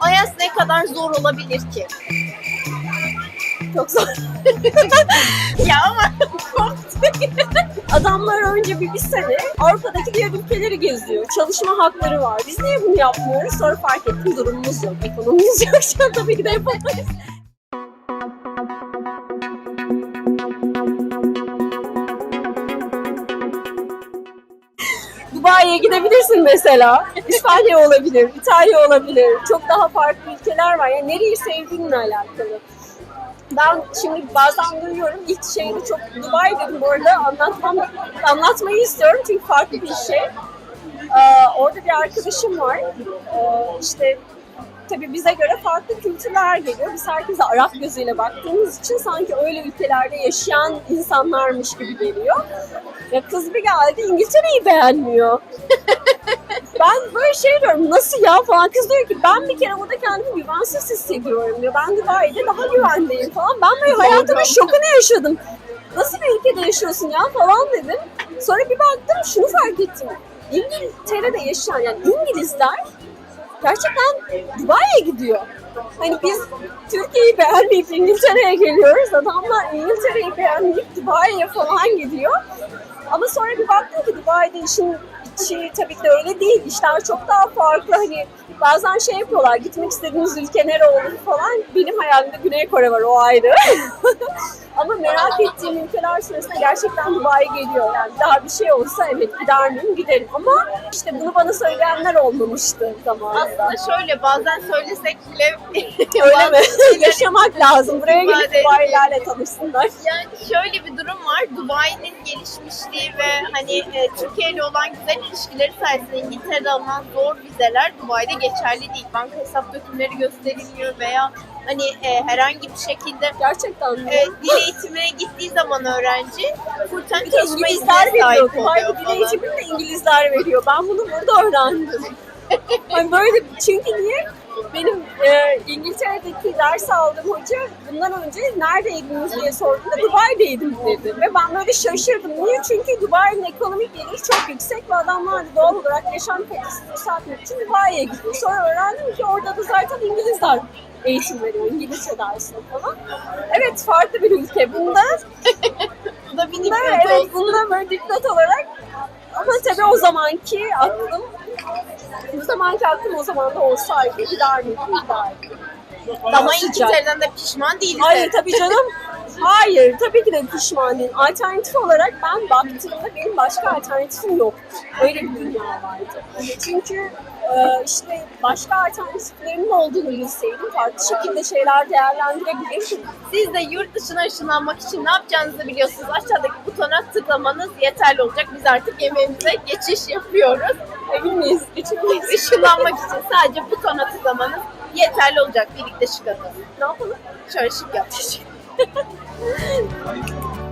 Ayas ne kadar zor olabilir ki? Çok zor. Ya ama. Adamlar önce bir, bir sene Avrupa'daki diğer ülkeleri geziyor. Çalışma hakları var. Biz niye bunu yapmıyoruz? Sonra fark ettim durumumuz yok. Ekonomimiz yok. Şu an tabii ki de yapamayız. Dubai'ye gidebilirsin mesela. İspanya olabilir, İtalya olabilir. Çok daha farklı ülkeler var. Yani nereyi sevdiğinle alakalı. Ben şimdi bazen duyuyorum ilk şeyde çok Dubai dedim bu arada anlatmam, anlatmayı istiyorum çünkü farklı bir şey. Ee, orada bir arkadaşım var. Ee, işte tabii bize göre farklı kültürler geliyor. Biz herkese Arap gözüyle baktığımız için sanki öyle ülkelerde yaşayan insanlarmış gibi geliyor. Ya kız bir geldi İngiltere'yi beğenmiyor. ben böyle şey diyorum nasıl ya falan. Kız diyor ki ben bir kere burada kendimi güvensiz hissediyorum ya. Ben Dubai'de daha güvendeyim falan. Ben böyle hayatımın şokunu yaşadım. Nasıl bir ülkede yaşıyorsun ya falan dedim. Sonra bir baktım şunu fark ettim. İngiltere'de yaşayan yani İngilizler gerçekten Dubai'ye gidiyor. Hani biz Türkiye'yi beğenmeyip İngiltere'ye geliyoruz. Adamlar İngiltere'yi beğenmeyip Dubai'ye falan gidiyor. Ama sonra bir baktım ki Dubai'de işin içi tabii ki de öyle değil. İşler çok daha farklı. Hani bazen şey yapıyorlar, gitmek istediğiniz ülke nere olur falan. Benim hayalimde Güney Kore var, o ayrı. Ama merak ettiğim ülkeler sırasında gerçekten Dubai geliyor. Yani daha bir şey olsa evet gider miyim? Giderim. Ama işte bunu bana söyleyenler olmamıştı zamanında. Aslında şöyle bazen söylesek bile Öyle mi? Yaşamak lazım. Buraya gelip İfade Dubai'lerle tanışsınlar. Yani şöyle bir durum var. Dubai'nin gelişmişliği ve hani e, Türkiye ile olan güzel ilişkileri sayesinde İngiltere'de alınan zor vizeler Dubai'de geçerli değil. Banka hesap dökümleri gösteriliyor veya hani e, herhangi bir şekilde Gerçekten mi? e, dil eğitimine gittiği zaman öğrenci full time Bir de çalışma İngilizler iznine veriyor. sahip oluyor dil falan. eğitimini de İngilizler veriyor. Ben bunu burada öğrendim. hani böyle çünkü niye? Ders aldığım hoca bundan önce neredeydiniz diye sorduğunda Dubai'deydim dedi. Ve ben böyle şaşırdım. Niye? Çünkü Dubai'nin ekonomik geliri çok yüksek ve adamlar da doğal olarak yaşam kalitesini yükseltmek için Dubai'ye gidiyor. Sonra öğrendim ki orada da zaten İngilizler eğitim veriyor. İngilizce dersine falan. Evet farklı bir ülke. Bunda Bu da bir Bunda, dipnot evet, bunda böyle dipnot olarak ama tabii o zamanki aklım bu zamanki aklım o zaman da olsaydı gider miydim giderdim. Ama. İngiltere'den de pişman değiliz. Hayır tabii canım. Hayır tabii ki de pişman değilim. Alternatif olarak ben baktığımda benim başka alternatifim yok. Öyle bir dünya vardı. Çünkü e, işte başka alternatiflerimin olduğunu bilseydim farklı şekilde şeyler değerlendirebilirdim. Siz de yurt dışına ışınlanmak için ne yapacağınızı biliyorsunuz. Aşağıdaki butona tıklamanız yeterli olacak. Biz artık yemeğimize geçiş yapıyoruz. Emin miyiz? Geçemeyiz. Işınlanmak için sadece butona tıklamanız yeterli olacak. Birlikte şık atalım. Ne yapalım? Şöyle şık yap.